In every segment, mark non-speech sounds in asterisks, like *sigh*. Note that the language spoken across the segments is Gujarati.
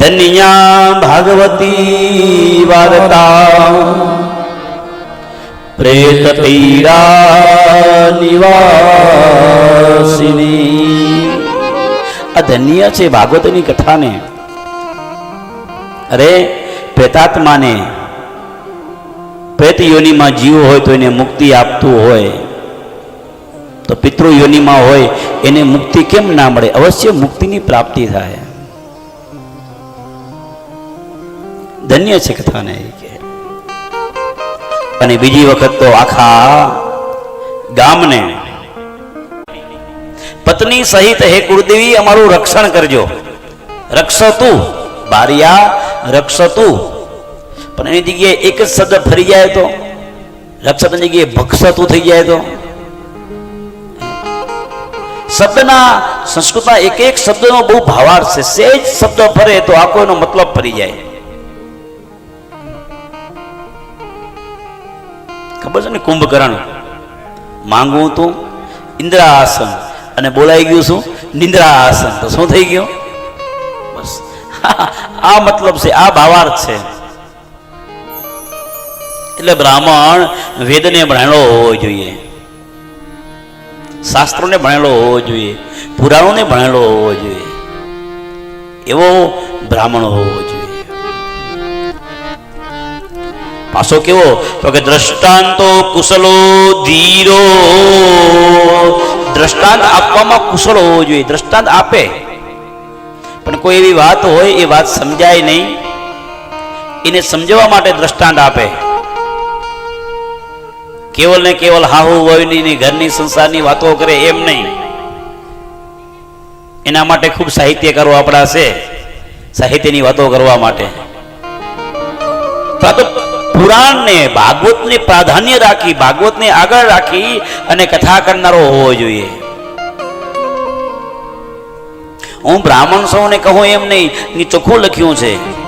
ધન્યા ભાગવતી વાર્તા પ્રેત પીડા નિવાસિની આ ધન્ય છે ભાગવતની કથાને અરે પ્રેતાત્માને પ્રેત યોનિમાં જીવ હોય તો એને મુક્તિ આપતું હોય, તો પિતૃ યોનિમાં હોય, એને મુક્તિ કેમ ના મળે? અવશ્ય મુક્તિની પ્રાપ્તિ થાય. ધન્ય છે કથાને અને બીજી વખત તો આખા ગામને પત્ની સહિત, હે કુળદેવી, અમારું રક્ષણ કરજો. રક્ષતું, બારિયા, રક્ષતું. પણ એની જગ્યાએ એક જ શબ્દ ફરી જાય તો? રક્ષતની જગ્યાએ ભક્ષતું થઈ જાય તો? શબ્દના સંસ્કૃતમાં એક એક શબ્દનો બહુ ભાવાર્થ છે. સેજ શબ્દ ફરે તો આખો એનો મતલબ ફરી જાય. ખબર છે ને કુંભકર્ણ? માંગવું તું ઇન્દ્રાસન. અને બોલાઈ ગયું શું? નિંદ્રાસન. તો શું થઈ ગયું? બસ. *laughs* આ મતલબ છે, આ ભાવાર્થ છે. એટલે બ્રાહ્મણ વેદને ભણેલો હોવો જોઈએ. શાસ્ત્રોને ભણેલો હોવો જોઈએ. પુરાણોને ભણેલો હોવો જોઈએ. એવો બ્રાહ્મણ હોવો પાછો કેવો? તો કે દ્રષ્ટાંતો કુશલો ધીરો. દ્રષ્ટાંત આપવામાં કુશળ હોવો જોઈએ. દ્રષ્ટાંત આપે. પણ કોઈ એવી વાત હોય, એ વાત સમજાય નહીં. એને સમજવા માટે દ્રષ્ટાંત આપે. કેવલ ને કેવલ હાહુ વયની ઘરની, સંસારની વાતો કરે એમ નહીં. એના માટે ખૂબ સાહિત્યકારો આપણા છે, સાહિત્યની વાતો કરવા માટે. તો પુરાણને, ભાગવતને પ્રાધાન્ય રાખી, ભાગવતને આગળ રાખી અને કથા કરનારો હોવો જોઈએ. હું બ્રાહ્મણ સૌને કહું એમ નહીં ચોખ્ખું લખ્યું છે.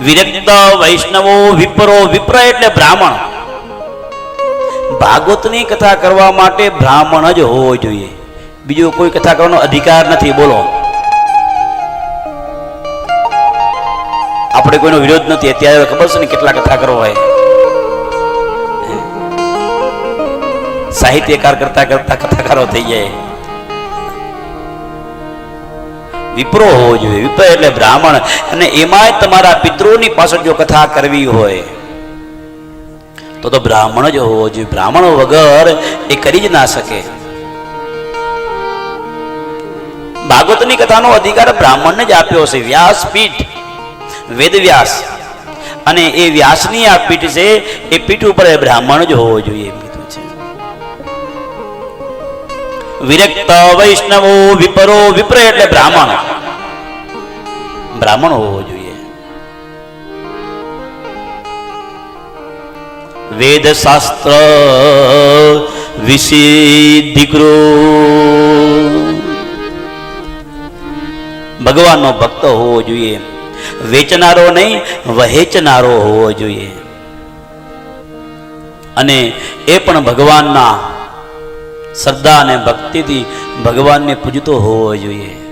વિરક્ત વૈષ્ણવો વિપરો વિપ્ર એટલે બ્રાહ્મણ. ભાગવતની કથા કરવા માટે બ્રાહ્મણ જ હોવો જોઈએ. બીજો કોઈ કથા કરવાનો અધિકાર નથી, બોલો. આપણે કોઈનો વિરોધ નથી. અત્યારે ખબર છે ને કેટલા કથા કરો હોય. સાહિત્યકાર કરતા કરતા કથાકારો થઈ જાય. વિપ્રો હોવો જોઈએ. વિપ્ર એટલે બ્રાહ્મણ. અને એમાંય તમારા પિતૃની પાછળ જો કથા કરવી હોય, તો તો બ્રાહ્મણ જ હોવો જોઈએ. બ્રાહ્મણ વગર એ કરી જ ના શકે. ભાગવતની કથાનો અધિકાર બ્રાહ્મણને જ આપ્યો છે વ્યાસપીઠ વેદવ્યાસ. અને એ વ્યાસની આ પીઠ છે, એ પીઠ ઉપર બ્રાહ્મણ જ હોવો જોઈએ વિરક્ત વૈષ્ણવો વિપરો વિપ્ર એટલે બ્રાહ્મણ. બ્રાહ્મણ હોવો જોઈએ. વેદ શાસ્ત્ર વિસિદ્ધિકૃ ભગવાનનો ભક્ત હોવો જોઈએ વેચનારો નહીં, વહેંચનારો હોવો જોઈએ. અને એ પણ ભગવાનના શ્રદ્ધા અને ભક્તિથી ભગવાનને પૂજતો હોવો જોઈએ.